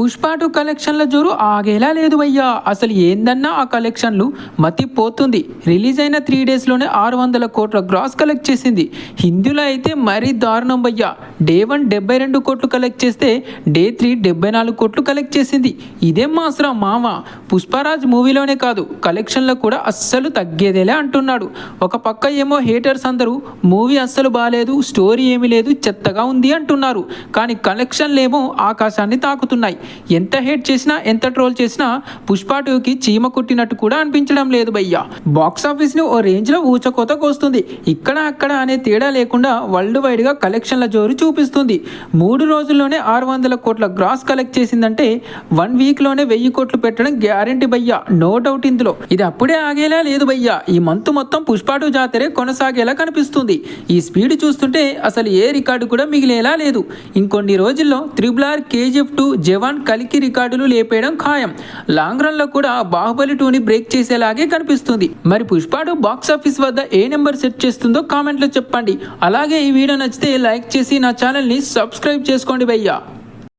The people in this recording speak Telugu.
పుష్ప టూ కలెక్షన్ల జోరు ఆగేలా లేదు అయ్యా. అసలు ఏందన్నా ఆ కలెక్షన్లు? మతిపోతుంది రిలీజ్ అయిన త్రీ డేస్లోనే ఆరు వందల కోట్ల గ్రాస్ కలెక్ట్ చేసింది. హిందీలో అయితే మరీ దారుణం భయ్యా డే వన్ డెబ్బై రెండు కోట్లు కలెక్ట్ చేస్తే డే త్రీ డెబ్బై నాలుగు కోట్లు కలెక్ట్ చేసింది. ఇదేం మాసరా మామ. పుష్పరాజ్ మూవీలోనే కాదు కలెక్షన్లో కూడా అస్సలు తగ్గేదేలే అంటున్నాడు. ఒక పక్క ఏమో హేటర్స్ అందరూ మూవీ అస్సలు బాగాలేదు స్టోరీ ఏమీ లేదు చెత్తగా ఉంది అంటున్నారు. కానీ కలెక్షన్లు ఏమో ఆకాశాన్ని తాకుతున్నాయి. ఎంత హేట్ చేసినా ఎంత ట్రోల్ చేసినా పుష్ప టూకి చీమ కుట్టినట్టు కూడా అనిపించడం లేదు భయ్యా. బాక్స్ని ఓ రేంజ్లో ఊచకోతకు వస్తుంది ఇక్కడ అక్కడ అనే తేడా లేకుండా వరల్డ్ వైడ్గా కలెక్షన్ల జోరు చూపిస్తుంది. మూడు రోజుల్లోనే ఆరు వందల కోట్ల గ్రాస్ కలెక్ట్ చేసిందంటే వన్ వీక్లోనే వెయ్యి కోట్లు పెట్టడం గ్యారంటీ భయ్యా. నో డౌట్ ఇందులో. ఇది అప్పుడే ఆగేలా లేదు భయ్యా. ఈ మంత్ మొత్తం పుష్పాటు జాతరే కొనసాగేలా కనిపిస్తుంది. ఈ స్పీడ్ చూస్తుంటే అసలు ఏ రికార్డు కూడా మిగిలేలా లేదు. ఇంకొన్ని రోజుల్లో triple R KGF two Jawan కలికి రికార్డులు లేపేయడం ఖాయం. లాంగ్ రన్లో కూడా బాహుబలి టూని బ్రేక్ చేసేలాగే కనిపిస్తుంది. మరి పుష్పాడు బాక్స్ ఆఫీస్ వద్ద ఏ నెంబర్ సెట్ చేస్తుందో కామెంట్లో చెప్పండి. అలాగే ఈ వీడియో నచ్చితే లైక్ చేసి నా ఛానల్ని సబ్స్క్రైబ్ చేసుకోండి భయ్యా.